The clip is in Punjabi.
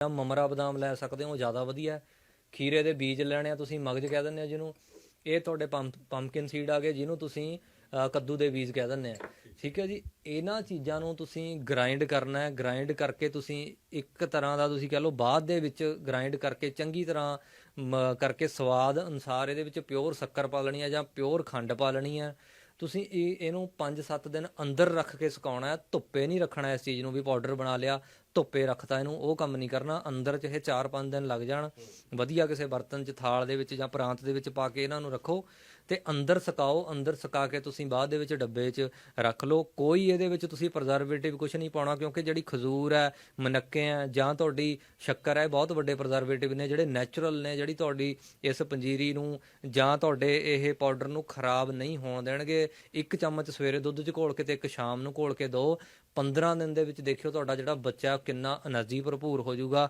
ਜਾਂ ਮਮਰਾ ਬਦਾਮ ਲੈ ਸਕਦੇ ਹੋ ਜ਼ਿਆਦਾ ਵਧੀਆ ਹੈ। ਖੀਰੇ ਦੇ ਬੀਜ ਲੈਣੇ ਆ ਤੁਸੀਂ ਮਗਜ ਕਹਿ ਦਿੰਦੇ ਆ ਜਿਹਨੂੰ। ਇਹ ਤੁਹਾਡੇ ਪੰਪਕਿਨ ਸੀਡ ਆ ਗਏ ਜਿਹਨੂੰ ਤੁਸੀਂ ਅ, ਕੱਦੂ ਦੇ ਬੀਜ ਕਹਿ ਦਿੰਦੇ ਆ। ਠੀਕ ਹੈ ਜੀ? ਇਹਨਾਂ ਚੀਜ਼ਾਂ ਨੂੰ ਤੁਸੀਂ ਗ੍ਰਾਈਂਡ ਕਰਨਾ ਹੈ। ਗ੍ਰਾਈਂਡ ਕਰਕੇ ਤੁਸੀਂ ਇੱਕ ਤਰ੍ਹਾਂ ਦਾ ਤੁਸੀਂ ਕਹਿ ਲਓ ਬਾਅਦ ਦੇ ਵਿੱਚ ਗ੍ਰਾਈਂਡ ਕਰਕੇ ਚੰਗੀ ਤਰ੍ਹਾਂ ਮ, ਕਰਕੇ ਸਵਾਦ ਅਨੁਸਾਰ ਇਹਦੇ ਵਿੱਚ ਪਿਓਰ ਸ਼ੱਕਰ ਪਾ ਲੈਣੀ ਹੈ ਜਾਂ ਪਿਓਰ ਖੰਡ ਪਾ ਲੈਣੀ ਹੈ। ਤੁਸੀਂ ਇਹ ਇਹਨੂੰ 5-7 ਦਿਨ ਅੰਦਰ ਰੱਖ ਕੇ ਸੁਕਾਉਣਾ ਹੈ। ਧੁੱਪੇ ਨਹੀਂ ਰੱਖਣਾ ਇਸ ਚੀਜ਼ ਨੂੰ ਵੀ ਪਾਊਡਰ ਬਣਾ ਲਿਆ। ਧੁੱਪੇ ਰੱਖਤਾ ਇਹਨੂੰ, ਉਹ ਕੰਮ ਨਹੀਂ ਕਰਨਾ, ਅੰਦਰ ਚ ਇਹ 4-5 ਦਿਨ ਲੱਗ ਜਾਣ, ਵਧੀਆ ਕਿਸੇ ਬਰਤਨ ਚ, ਥਾਲ ਦੇ ਵਿੱਚ ਜਾਂ ਪ੍ਰਾਂਤ ਦੇ ਵਿੱਚ ਪਾ ਕੇ ਇਹਨਾਂ ਨੂੰ ਰੱਖੋ ਤੇ ਅੰਦਰ ਸੁਕਾਓ, ਅੰਦਰ ਸੁਕਾ ਕੇ ਤੁਸੀਂ ਬਾਅਦ ਦੇ ਵਿੱਚ ਡੱਬੇ 'ਚ ਰੱਖ ਲਓ। ਕੋਈ ਇਹਦੇ ਵਿੱਚ ਤੁਸੀਂ ਪ੍ਰਜ਼ਰਵੇਟਿਵ ਕੁਝ ਨਹੀਂ ਪਾਉਣਾ, ਕਿਉਂਕਿ ਜਿਹੜੀ ਖਜੂਰ ਹੈ, ਮਨੱਕੇ ਹੈ ਜਾਂ ਤੁਹਾਡੀ ਸ਼ੱਕਰ ਹੈ ਇਹ ਬਹੁਤ ਵੱਡੇ ਪ੍ਰਜ਼ਰਵੇਟਿਵ ਨੇ ਜਿਹੜੇ ਨੈਚੁਰਲ ਨੇ, ਜਿਹੜੀ ਤੁਹਾਡੀ ਇਸ ਪੰਜੀਰੀ ਨੂੰ ਜਾਂ ਤੁਹਾਡੇ ਇਹ ਪਾਊਡਰ ਨੂੰ ਖਰਾਬ ਨਹੀਂ ਹੋਣ ਦੇਣਗੇ। ਇੱਕ ਚਮਚ ਸਵੇਰੇ ਦੁੱਧ 'ਚ ਘੋਲ ਕੇ ਤੇ ਇੱਕ ਸ਼ਾਮ ਨੂੰ ਘੋਲ ਕੇ ਦਿਓ 15 ਦਿਨ ਦੇ ਵਿੱਚ ਦੇਖਿਓ ਤੁਹਾਡਾ ਜਿਹੜਾ ਬੱਚਾ ਕਿੰਨਾ એનર્ਜੀ ਭਰਪੂਰ ਹੋ ਜਾਊਗਾ।